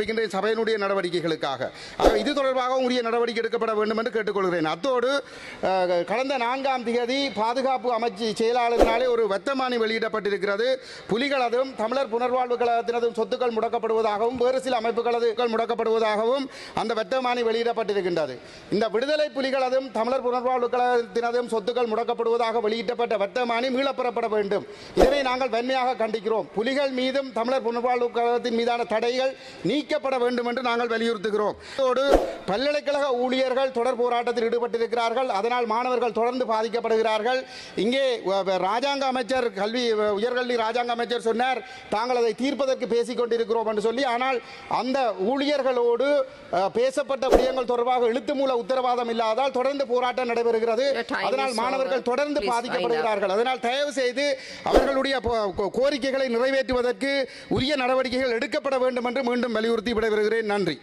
சபையினுடைய நடவடிக்கைகளுக்காக. இது தொடர்பாக உரிய நடவடிக்கை எடுக்கப்பட வேண்டும் என்று கேட்டுக்கொள்கிறேன். அத்தோடு கடந்த நான்காம் தேதி பாதுகாப்பு அமைச்சு செயலாளரினாலே ஒரு வெத்தமானி வெளியிடப்பட்டிருக்கிறது. புலிகளதும் தமிழர் புனர்வாழ்வு கழகத்தினதும் சொத்துக்கள் முடக்கப்படுவதாகவும் வேறு சில அமைப்புகளது முடக்கப்படுவதாகவும் அந்த வெத்தமானி வெளியிடப்பட்டிருக்கின்றது. இந்த விடுதலை புலிகளதும் தமிழர் புனர்வாழ்வு கழகத்தினதும் சொத்துக்கள் முடக்கப்படுவதாக வெளியிட்டப்பட்ட வெத்தமானி மீளப்பெறப்பட வேண்டும். இதனை நாங்கள் வன்மையாக கண்டிக்கிறோம். புலிகள் மீதும் தமிழர் புனர்வாழ்வு கழகத்தின் மீதான தடைகள் நீ நீக்கப்பட வேண்டும் என்று நாங்கள் வலியுறுத்துகிறோம். இதோடு பல்கலைக்கழக ஊழியர்கள் தொடர் போராட்டத்தில் ஈடுபட்டிருக்கிறார்கள். அதனால் மாணவர்கள் தொடர்ந்து பாதிக்கப்படுகிறார்கள். இங்கே ராஜாங்க அமைச்சர் கல்வி உயர்கல்வி ராஜாங்க அமைச்சர் சொன்னார் தாங்கள் அதை தீர்ப்பதற்கு பேசிக் கொண்டிருக்கிறோம் என்று சொல்லி. ஆனால் அந்த ஊழியர்களோடு பேசப்பட்ட விடயங்கள் தொடர்பாக எழுத்து மூல உத்தரவாதம் இல்லாதால் தொடர்ந்து போராட்டம் நடைபெறுகிறது. அதனால் மாணவர்கள். தொடர்ந்து. பாதிக்கப்படுகிறார்கள். அதனால் தயவு செய்து அவர்களுடைய கோரிக்கைகளை நிறைவேற்றுவதற்கு உரிய நடவடிக்கைகள் எடுக்கப்பட வேண்டும் என்று மீண்டும் வலியுறுத்தி விடைபெறுகிறேன் நன்றி.